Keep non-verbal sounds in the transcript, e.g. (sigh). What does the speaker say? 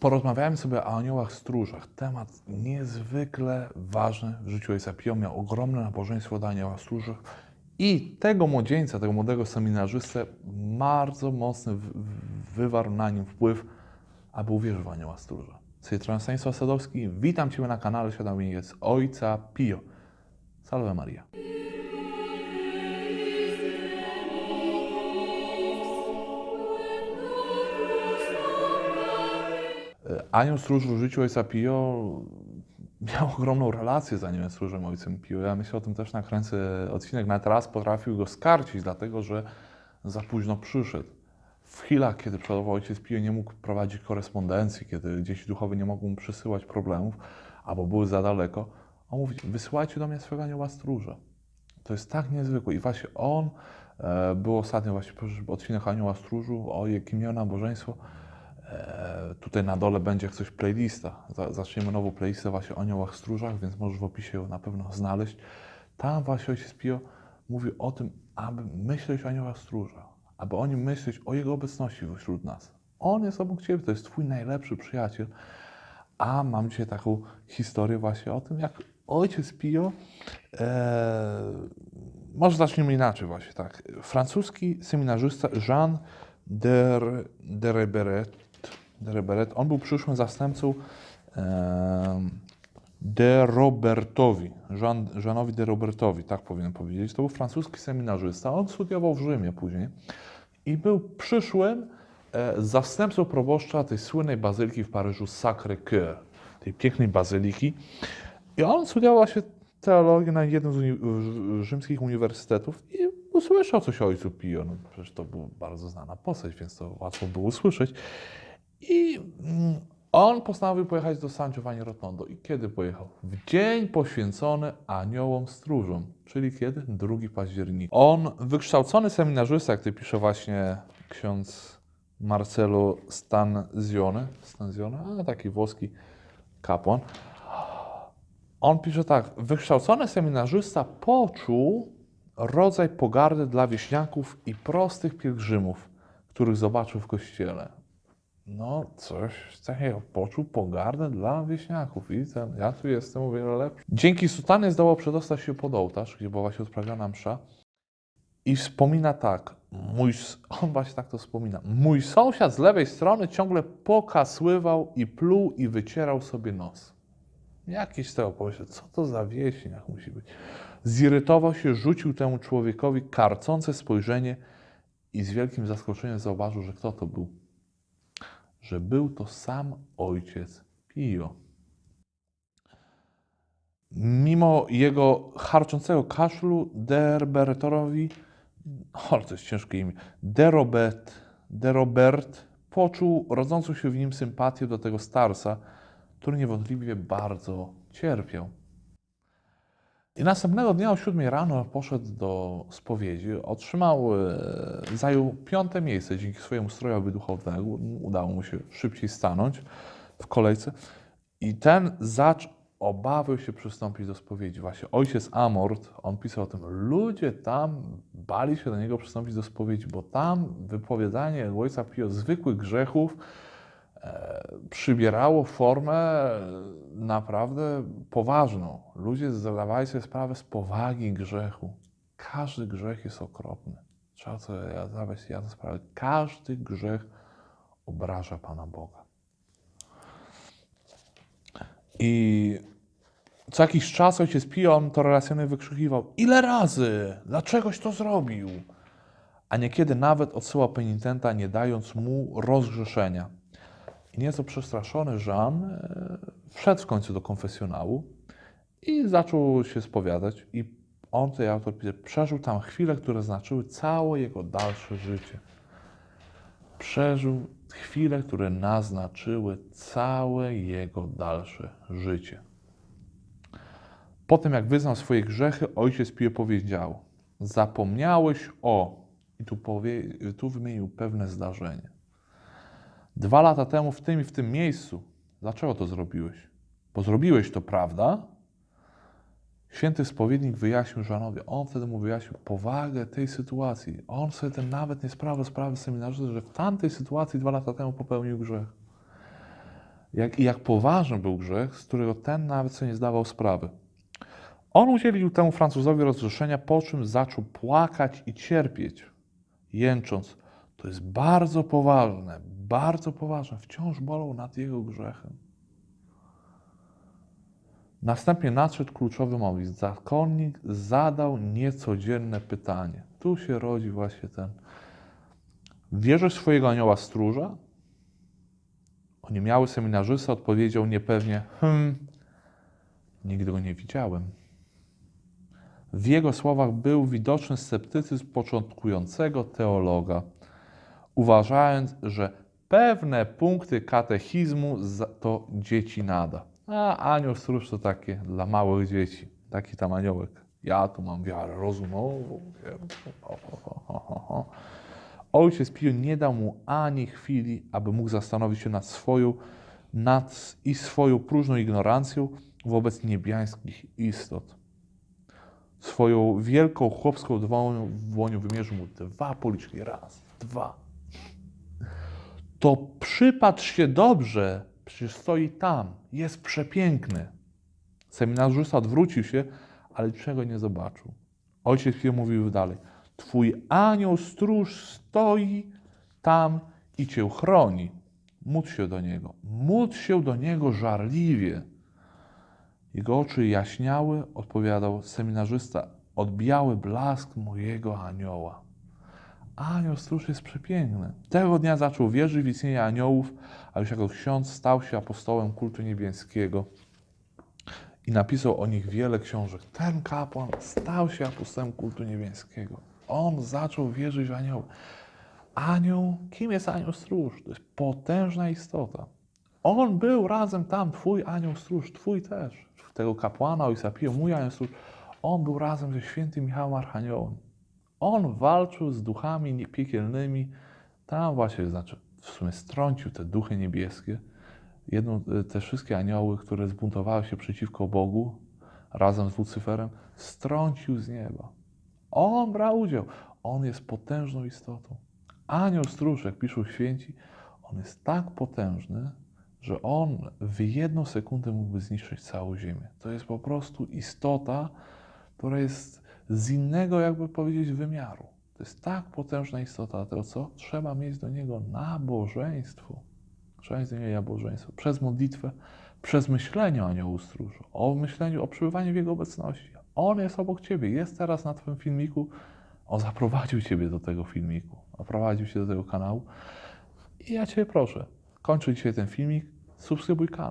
Porozmawiajmy sobie o aniołach stróżach. Temat niezwykle ważny w życiu Ojca Pio. Miał ogromne nabożeństwo do anioła stróżach i tego młodzieńca, tego młodego seminarzystę bardzo mocny wywarł na nim wpływ, aby uwierzył w anioła stróża. Cytron Stanisław Sadowski, witam Cię na kanale Świadomiec Ojca Pio. Salve Maria. Anioł Stróż w życiu Ojca Pio miał (laughs) ogromną relację z Aniołem Stróżem Ojcem Pio. Ja myślę o tym też nakręcę odcinek. Nawet raz potrafił go skarcić, dlatego że za późno przyszedł. W chwilach, kiedy przodował Ojciec Pio nie mógł prowadzić korespondencji, kiedy dzieci duchowe nie mogły mu przysyłać problemów, albo były za daleko, on mówi, wysyłajcie do mnie swego Anioła Stróża. To jest tak niezwykłe. I właśnie on e, był ostatnio właśnie odcinek Anioła Stróżu, o jakim miał nabożeństwo. E, tutaj na dole będzie jak coś playlista. Za- Zaczniemy nową playlistę właśnie o aniołach stróżach, więc możesz w opisie ją na pewno znaleźć. Tam właśnie Ojciec Pio mówi o tym, aby myśleć o aniołach stróżach, aby o nim myśleć, o jego obecności wśród nas. On jest obok Ciebie, to jest Twój najlepszy przyjaciel. A mam dzisiaj taką historię właśnie o tym, jak ojciec Pio, e, może zacznijmy inaczej właśnie, tak. Francuski seminarzysta Jean de, de Reberet, de on był przyszłym zastępcą de Robertowi, Jean, Jeanowi de Robertowi, tak powinien powiedzieć. To był francuski seminarzysta, on studiował w Rzymie później i był przyszłym e, zastępcą proboszcza tej słynnej bazyliki w Paryżu Sacré-Cœur, tej pięknej bazyliki. I on studiował właśnie teologię na jednym z uni- rzymskich uniwersytetów i usłyszał coś o ojcu Pio. No, przecież to była bardzo znana postać, więc to łatwo było usłyszeć. I mm, on postanowił pojechać do San Giovanni Rotondo. I kiedy pojechał? W dzień poświęcony aniołom stróżom, czyli kiedy? 2 października. On, wykształcony seminarzysta, jak to pisze właśnie ksiądz Marcelo Stanzione, Stanzione a taki włoski kapłan, on pisze tak, wykształcony seminarzysta poczuł rodzaj pogardy dla wieśniaków i prostych pielgrzymów, których zobaczył w kościele. No, coś takiego. Poczuł pogardę dla wieśniaków. I ten, ja tu jestem o wiele lepszy. Dzięki sutanie zdołał przedostać się pod ołtarz, gdzie była właśnie odprawiana msza. I wspomina tak, mój, (laughs) on właśnie tak to wspomina. Mój sąsiad z lewej strony ciągle pokasływał i pluł i wycierał sobie nos. Jakiś tego pomyślał, co to za wieśniak musi być. Zirytował się, rzucił temu człowiekowi karcące spojrzenie i z wielkim zaskoczeniem zauważył, że kto to był że był to sam ojciec Pio. Mimo jego harczącego kaszlu, Derbertorowi, o, to jest ciężkie imię, Derobert, Derobert poczuł rodzącą się w nim sympatię do tego starca, który niewątpliwie bardzo cierpiał. I następnego dnia o 7 rano poszedł do spowiedzi. Otrzymał, e, zajął piąte miejsce dzięki swojemu strojowi duchowemu. Udało mu się szybciej stanąć w kolejce. I ten zacz obawiał się przystąpić do spowiedzi. Właśnie ojciec Amort, on pisał o tym, ludzie tam bali się do niego przystąpić do spowiedzi, bo tam wypowiadanie ojca Pio zwykłych grzechów przybierało formę e, naprawdę poważną. Ludzie zdawali sobie sprawę z powagi grzechu. Każdy grzech jest okropny. Trzeba sobie zdawać sobie jasno sprawę. Każdy grzech obraża Pana Boga. I co jakiś czas ojciec Pio, on to relacjonuje, wykrzykiwał ile razy? Dlaczegoś to zrobił? A niekiedy nawet odsyłał penitenta, nie dając mu rozgrzeszenia. I nieco przestraszony Jean e, wszedł w końcu do konfesjonału i zaczął się spowiadać. I on, tutaj autor przeżył tam chwile, które znaczyły całe jego dalsze życie. Przeżył chwile, które naznaczyły całe jego dalsze życie. Po tym, jak wyznał swoje grzechy, ojciec Pio powiedział: Zapomniałeś o. I tu, powie, tu wymienił pewne zdarzenie. Dwa lata temu w tym i w tym miejscu. Dlaczego to zrobiłeś? Bo zrobiłeś to, prawda? Święty spowiednik wyjaśnił Żanowi, on wtedy mu wyjaśnił powagę tej sytuacji. On sobie ten nawet nie sprawił sprawy seminarzy, że w tamtej sytuacji dwa lata temu popełnił grzech. jak, i jak poważny był grzech, z którego ten nawet sobie nie zdawał sprawy. On udzielił temu Francuzowi rozrzeszenia, po czym zaczął płakać i cierpieć, jęcząc. To jest bardzo poważne, bardzo poważne. Wciąż bolą nad jego grzechem. Następnie nadszedł kluczowy moment. Zakonnik zadał niecodzienne pytanie. Tu się rodzi właśnie ten. Wierzysz swojego anioła stróża? Oniemiały seminarzysta odpowiedział niepewnie: Hmm, nigdy go nie widziałem. W jego słowach był widoczny sceptycyzm początkującego teologa, uważając, że pewne punkty katechizmu to dzieci nada. A anioł stróż to takie dla małych dzieci, taki tam aniołek. Ja tu mam wiarę rozumową. Ojciec Pio nie dał mu ani chwili, aby mógł zastanowić się nad swoją nad i swoją próżną ignorancją wobec niebiańskich istot. Swoją wielką chłopską dłonią, dłonią wymierzył mu dwa policzki. Raz, dwa. To przypatrz się dobrze, przecież stoi tam, jest przepiękny. Seminarzysta odwrócił się, ale niczego nie zobaczył. Ojciec Pio mówił dalej. Twój anioł stróż stoi tam i cię chroni. Módl się do niego. Módl się do niego żarliwie. Jego oczy jaśniały, odpowiadał seminarzysta, odbijały blask mojego anioła. Anioł stróż jest przepiękny. Tego dnia zaczął wierzyć w istnienie aniołów, a już jako ksiądz stał się apostołem kultu niebieskiego i napisał o nich wiele książek. Ten kapłan stał się apostołem kultu niebieskiego. On zaczął wierzyć w anioły. Anioł, kim jest anioł stróż? To jest potężna istota. On był razem tam, twój anioł stróż, twój też. Tego kapłana, ojca Pio, mój anioł stróż. On był razem ze świętym Michałem Archaniołem. On walczył z duchami piekielnymi. Tam właśnie, znaczy w sumie strącił te duchy niebieskie. Jedną, y, te wszystkie anioły, które zbuntowały się przeciwko Bogu, razem z Lucyferem, strącił z nieba. On brał udział. On jest potężną istotą. Anioł stróż, jak piszą święci, on jest tak potężny, że on w jedną sekundę mógłby zniszczyć całą Ziemię. To jest po prostu istota, która jest z innego, jakby powiedzieć, wymiaru. To jest tak potężna istota, dlatego co? Trzeba mieć do niego nabożeństwo. Trzeba mieć do niego nabożeństwo. Przez modlitwę, przez myślenie o aniołu o myśleniu, o przebywaniu w jego obecności. On jest obok ciebie, jest teraz na twoim filmiku. On zaprowadził ciebie do tego filmiku, zaprowadził cię do tego kanału. I ja cię proszę, kończę dzisiaj ten filmik, subskrybuj kanał.